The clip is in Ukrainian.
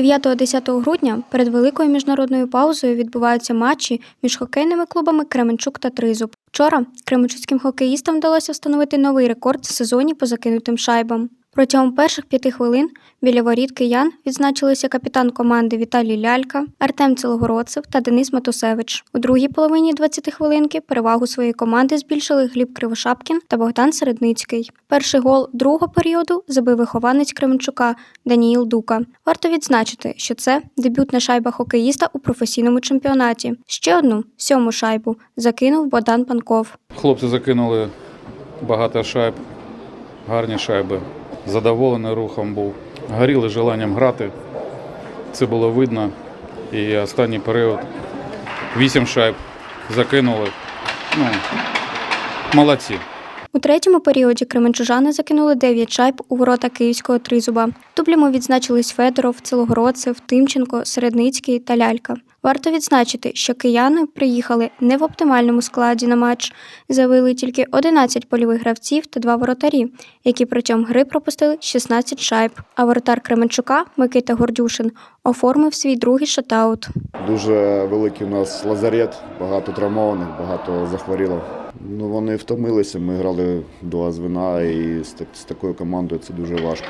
9-10 грудня перед великою міжнародною паузою відбуваються матчі між хокейними клубами Кременчук та Тризуб. Вчора кременчуцьким хокеїстам вдалося встановити новий рекорд в сезоні по закинутим шайбам. Протягом перших п'яти хвилин біля воріт киян відзначилися капітан команди Віталій Лялька, Артем Целогородцев та Денис Матусевич. У другій половині 20 хвилинки перевагу своєї команди збільшили Гліб Кривошапкін та Богдан Середницький. Перший гол другого періоду забив вихованець Кременчука Даніїл Дука. Варто відзначити, що це дебютна шайба хокеїста у професійному чемпіонаті. Ще одну сьому шайбу закинув Богдан Панков. Хлопці закинули багато шайб, гарні шайби. Задоволений рухом був. Горіли желанням грати. Це було видно. І останній період вісім шайб закинули. Ну, молодці. У третьому періоді кременчужани закинули 9 шайб у ворота київського тризуба. Дублями відзначились Федоров, Целогородцев, Тимченко, Середницький та Лялька. Варто відзначити, що кияни приїхали не в оптимальному складі на матч, завели тільки 11 польових гравців та два воротарі, які протягом гри пропустили 16 шайб. А воротар Кременчука Микита Гордюшин оформив свій другий шатаут. Дуже великий у нас лазарет, багато травмованих, багато захворіло. Ну, вони втомилися, ми грали два Азвина, і з такою командою це дуже важко.